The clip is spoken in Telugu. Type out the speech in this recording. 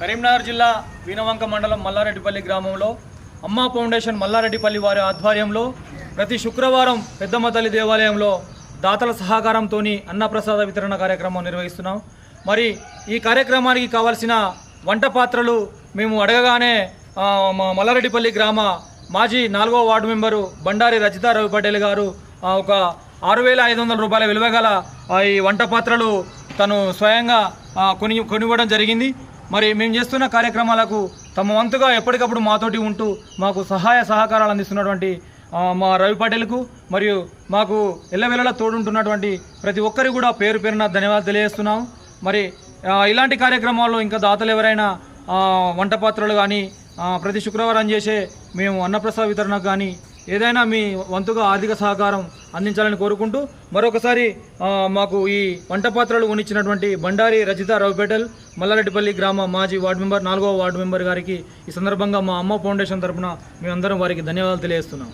కరీంనగర్ జిల్లా వీనవంక మండలం మల్లారెడ్డిపల్లి గ్రామంలో అమ్మా ఫౌండేషన్ మల్లారెడ్డిపల్లి వారి ఆధ్వర్యంలో ప్రతి శుక్రవారం పెద్దమ్మ తల్లి దేవాలయంలో దాతల సహకారంతో అన్నప్రసాద వితరణ కార్యక్రమం నిర్వహిస్తున్నాం. మరి ఈ కార్యక్రమానికి కావలసిన వంట పాత్రలు మేము అడగగానే మల్లారెడ్డిపల్లి గ్రామ మాజీ నాలుగో వార్డు మెంబరు బండారి రజితా రవి పటేల్ గారు ఒక ఆరు వేల ఐదు వందల రూపాయల విలువ గల ఈ వంట పాత్రలు తను స్వయంగా కొని కొనివ్వడం జరిగింది. మరి మేము చేస్తున్న కార్యక్రమాలకు తమ వంతుగా ఎప్పటికప్పుడు మాతోటి ఉంటూ మాకు సహాయ సహకారాలు అందిస్తున్నటువంటి మా రవి పటేల్కు మరియు మాకు ఎల్లవెల్లలా తోడుంటున్నటువంటి ప్రతి ఒక్కరికి కూడా పేరు పేరున ధన్యవాదాలు తెలియజేస్తున్నాం. మరి ఇలాంటి కార్యక్రమాల్లో ఇంకా దాతలు ఎవరైనా వంట పాత్రలు కానీ ప్రతి శుక్రవారం చేసే మేము అన్నప్రసాద వితరణకు కానీ ఏదైనా మీ వంతుగా ఆర్థిక సహకారం అందించాలని కోరుకుంటూ మరొకసారి మాకు ఈ వంట పాత్రలు కొనిచ్చినటువంటి బండారి రజిత రావుపేటల్ మల్లారెడ్డిపల్లి గ్రామ మాజీ వార్డు మెంబర్ నాలుగవ వార్డు మెంబర్ గారికి ఈ సందర్భంగా మా అమ్మ ఫౌండేషన్ తరపున మేమందరం వారికి ధన్యవాదాలు తెలియజేస్తున్నాం.